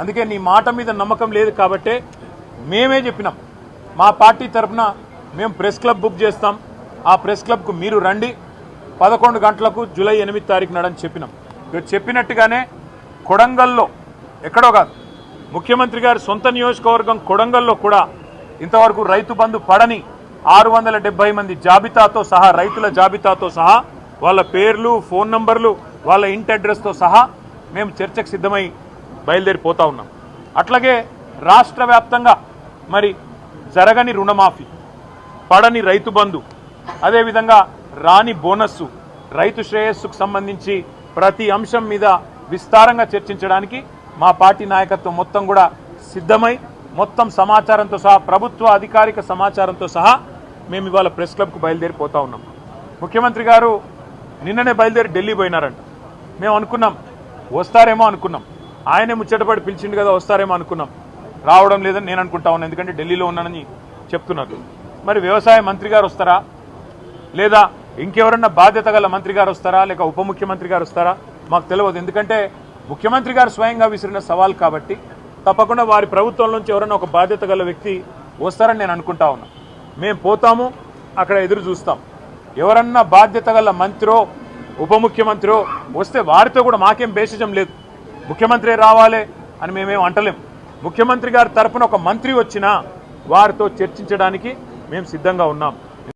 అందుకే నీ మాట మీద నమ్మకం లేదు కాబట్టే మేమే చెప్పినాం. మా పార్టీ తరఫున మేము ప్రెస్ క్లబ్ బుక్ చేస్తాం. ఆ ప్రెస్ క్లబ్కు మీరు రండి. పదకొండు గంటలకు జూలై ఎనిమిది తారీఖు నాడని చెప్పినాం. చెప్పినట్టుగానే కొడంగల్లో ఎక్కడో కాదు ముఖ్యమంత్రి గారి సొంత నియోజకవర్గం కొడంగల్లో కూడా ఇంతవరకు రైతు బంధు పడని ఆరు వందల డెబ్బై మంది జాబితాతో సహా రైతుల జాబితాతో సహా వాళ్ళ పేర్లు ఫోన్ నంబర్లు వాళ్ళ ఇంటి అడ్రస్తో సహా మేము చర్చకు సిద్ధమై బయలుదేరిపోతా ఉన్నాం. అట్లాగే రాష్ట్ర వ్యాప్తంగా మరి జరగని రుణమాఫీ పడని రైతు బంధు అదేవిధంగా రాని బోనస్సు రైతు శ్రేయస్సుకు సంబంధించి ప్రతి అంశం మీద విస్తారంగా చర్చించడానికి మా పార్టీ నాయకత్వం మొత్తం కూడా సిద్ధమై మొత్తం సమాచారంతో సహా ప్రభుత్వ అధికారిక సమాచారంతో సహా మేము ఇవాళ ప్రెస్ క్లబ్కు బయలుదేరిపోతా ఉన్నాం. ముఖ్యమంత్రి గారు నిన్ననే బయలుదేరి ఢిల్లీ పోయినారంట. మేము అనుకున్నాం వస్తారేమో అనుకున్నాం. ఆయనే ముచ్చటపడి పిలిచిండు కదా వస్తారేమో అనుకున్నాం. రావడం లేదని నేను అనుకుంటా ఉన్నాను ఎందుకంటే ఢిల్లీలో ఉన్నానని చెప్తున్నారు. మరి వ్యవసాయ మంత్రి గారు వస్తారా? లేదా ఇంకెవరన్నా బాధ్యత గల మంత్రి గారు వస్తారా? లేక ఉప ముఖ్యమంత్రి గారు వస్తారా? మాకు తెలియదు. ఎందుకంటే ముఖ్యమంత్రి గారు స్వయంగా విసిరిన సవాల్ కాబట్టి తప్పకుండా వారి ప్రభుత్వం నుంచి ఎవరైనా ఒక బాధ్యత గల వ్యక్తి వస్తారని నేను అనుకుంటా ఉన్నా. మేము పోతాము అక్కడ ఎదురు చూస్తాం. ఎవరన్నా బాధ్యత గల మంత్రో ఉప ముఖ్యమంత్రో వస్తే వారితో కూడా మాకేం భేషజం లేదు. ముఖ్యమంత్రి రావాలి అని మేమేం అంటలేం. ముఖ్యమంత్రి గారి తరఫున ఒక మంత్రి వచ్చినా వారితో చర్చించడానికి మేము సిద్ధంగా ఉన్నాం.